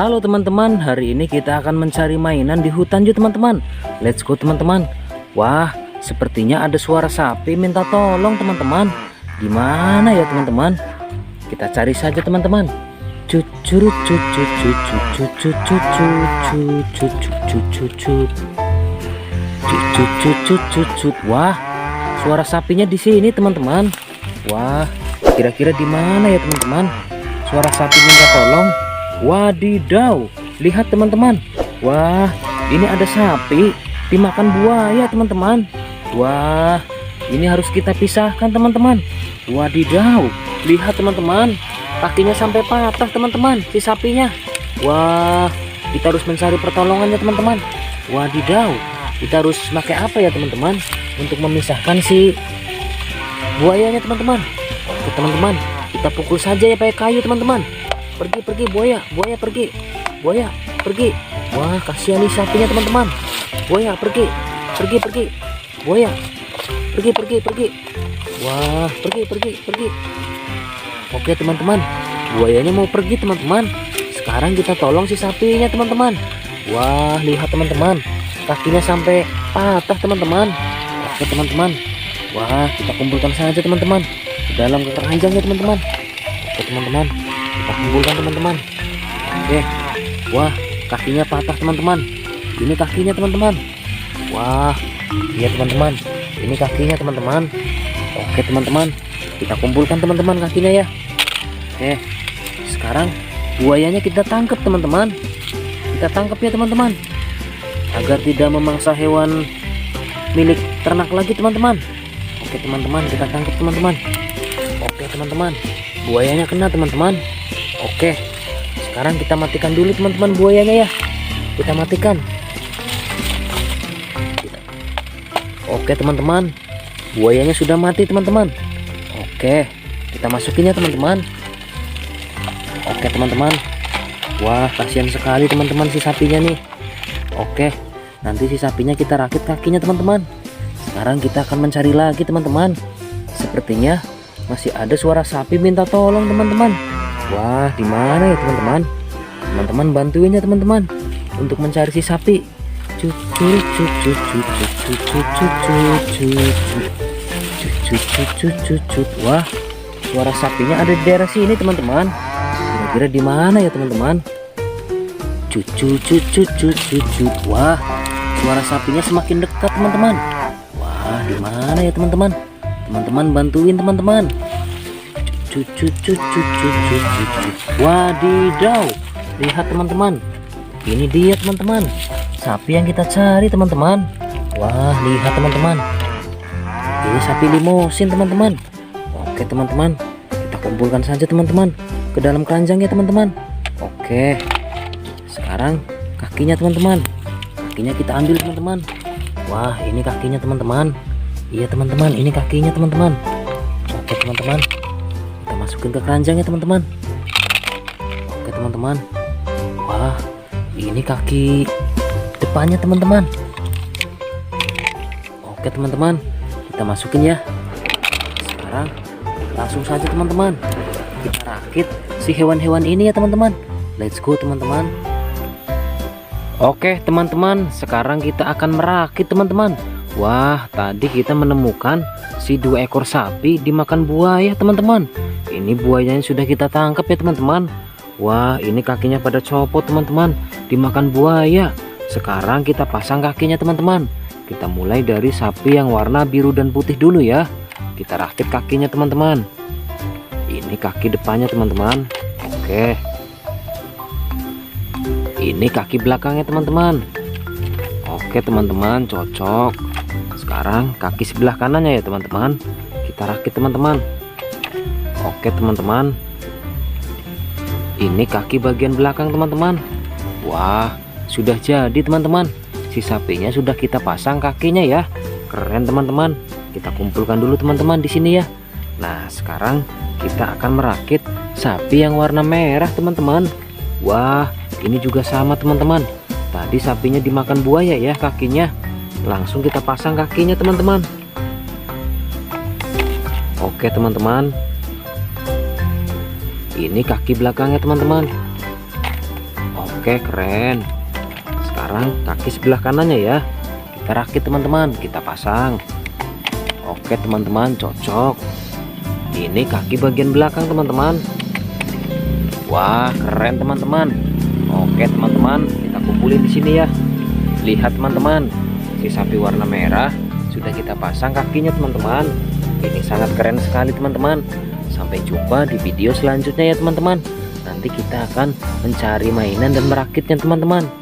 Halo teman-teman, hari ini kita akan mencari mainan di hutan yuk teman-teman Let's go teman-teman Wah, sepertinya ada suara sapi minta tolong teman-teman Gimana ya teman-teman? Kita cari saja teman-teman Cucur cucur cucur cucur cucur cucur cucur cucur Wah, suara sapinya di sini teman-teman Wah, kira-kira di mana ya teman-teman? Suara sapi minta tolong Wadidaw, lihat teman-teman. Wah, ini ada sapi dimakan buaya teman-teman. Wah, ini harus kita pisahkan teman-teman. Wadidaw, lihat teman-teman. Kakinya sampai patah teman-teman si sapinya. Wah, kita harus mencari pertolongannya teman-teman. Wadidaw, kita harus pakai apa ya teman-teman untuk memisahkan si buayanya teman-teman. Teman-teman, kita pukul saja ya pakai kayu teman-teman pergi pergi buaya buaya pergi. Buaya pergi. Wah kasihan nih sapinya teman-teman. Buaya pergi. Pergi pergi. Buaya. Pergi pergi pergi. Wah pergi pergi pergi. Oke teman-teman. Buayanya mau pergi teman-teman. Sekarang kita tolong si sapinya teman-teman. Wah lihat teman-teman. Kakinya sampai patah teman-teman. Oke teman-teman. Wah kita kumpulkan saja teman-teman. Dalam keranjang ya teman-teman. Oke teman-teman kita kumpulkan teman-teman? Oke wah kakinya patah teman-teman. Ini kakinya teman-teman. Wah iya teman-teman. Ini kakinya teman-teman. Oke teman-teman. Kita kumpulkan teman-teman kakinya ya. Oke sekarang buayanya kita tangkap teman-teman. Kita tangkap ya teman-teman. Agar tidak memangsa hewan milik ternak lagi teman-teman. Oke teman-teman kita tangkap teman-teman. Oke teman-teman. Buayanya kena teman-teman Oke, sekarang kita matikan dulu teman-teman buayanya ya. Kita matikan. Oke teman-teman, buayanya sudah mati teman-teman. Oke, kita masukin ya teman-teman. Oke teman-teman. Wah, kasihan sekali teman-teman si sapinya nih. Oke, nanti si sapinya kita rakit kakinya teman-teman. Sekarang kita akan mencari lagi teman-teman. Sepertinya masih ada suara sapi minta tolong teman-teman. Wah, di mana ya teman-teman? Teman-teman bantuin ya teman-teman untuk mencari si sapi. Cucu cucu cucu cucu cucu cucu cucu cucu Wah, suara sapinya ada di daerah sini teman-teman. Kira-kira di mana ya teman-teman? Cucu cucu cucu cucu Wah, suara sapinya semakin dekat teman-teman. Wah, di mana ya teman-teman? Teman-teman bantuin teman-teman wadidaw lihat teman-teman. Ini dia teman-teman. Sapi yang kita cari teman-teman. Wah lihat teman-teman. Ini sapi limosin teman-teman. Oke teman-teman. Kita kumpulkan saja teman-teman ke dalam keranjang ya teman-teman. Oke. Sekarang kakinya teman-teman. Kakinya kita ambil teman-teman. Wah ini kakinya teman-teman. Iya teman-teman ini kakinya teman-teman. Oke teman-teman masukin ke keranjangnya teman-teman. Oke teman-teman. Wah ini kaki depannya teman-teman. Oke teman-teman. Kita masukin ya. Sekarang langsung saja teman-teman. Kita rakit si hewan-hewan ini ya teman-teman. Let's go teman-teman. Oke teman-teman. Sekarang kita akan merakit teman-teman Wah tadi kita menemukan si dua ekor sapi dimakan buaya teman-teman. Ini buayanya sudah kita tangkap ya teman-teman. Wah ini kakinya pada copot teman-teman. Dimakan buaya. Sekarang kita pasang kakinya teman-teman. Kita mulai dari sapi yang warna biru dan putih dulu ya. Kita rakit kakinya teman-teman. Ini kaki depannya teman-teman. Oke. Ini kaki belakangnya teman-teman. Oke teman-teman. Cocok Sekarang kaki sebelah kanannya ya teman-teman. Kita rakit teman-teman. Oke teman-teman. Ini kaki bagian belakang teman-teman. Wah sudah jadi teman-teman. Si sapinya sudah kita pasang kakinya ya. Keren teman-teman. Kita kumpulkan dulu teman-teman di sini ya. Nah sekarang kita akan merakit sapi yang warna merah teman-teman. Wah ini juga sama teman-teman. Tadi sapinya dimakan buaya ya kakinya Langsung kita pasang kakinya teman-teman Oke teman-teman ini kaki belakangnya teman-teman Oke, keren. Sekarang kaki sebelah kanannya ya. Kita rakit teman-teman, kita pasang. Oke, teman-teman, cocok. Ini kaki bagian belakang, teman-teman. Wah, keren teman-teman. Oke, teman-teman, kita kumpulin di sini ya. Lihat teman-teman, si sapi warna merah sudah kita pasang kakinya teman-teman. Ini sangat keren sekali teman-teman. Sampai jumpa di video selanjutnya ya teman-teman. Nanti kita akan mencari mainan dan merakitnya teman-teman.